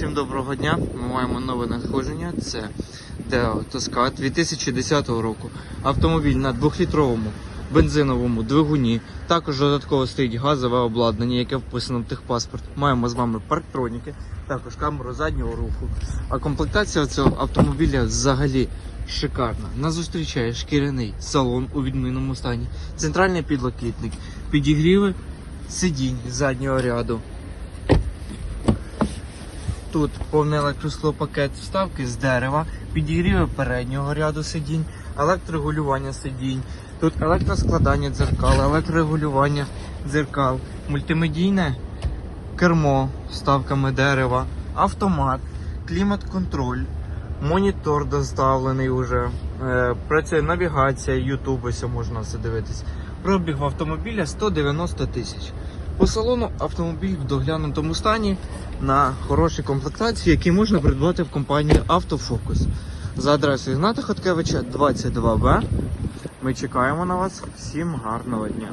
Всім доброго дня. Ми маємо нове надходження. Це Deo Tosca 2010 року. Автомобіль на 2-літровому бензиновому двигуні. Також додатково стоїть газове обладнання, яке вписано в техпаспорт. Маємо з вами парктроніки, також камеру заднього руху. А комплектація цього автомобіля взагалі шикарна. Нас зустрічає шкіряний салон у відмінному стані, центральний підлокітник, підігріви сидінь заднього ряду. Тут повний електросклопакет вставки з дерева, підігріви переднього ряду сидінь, електрорегулювання сидінь. Тут електроскладання дзеркал, електрорегулювання дзеркал, мультимедійне кермо вставками дерева, автомат, клімат-контроль, монітор доставлений уже, е, працює навігація, ютуб, ось можна все дивитись. Пробіг в автомобіля 190 тисяч. По салону автомобіль в доглянутому стані на хорошій комплектації, які можна придбати в компанії Автофокус. За адресою Гната Хоткевича 22Б. Ми чекаємо на вас. Всім гарного дня.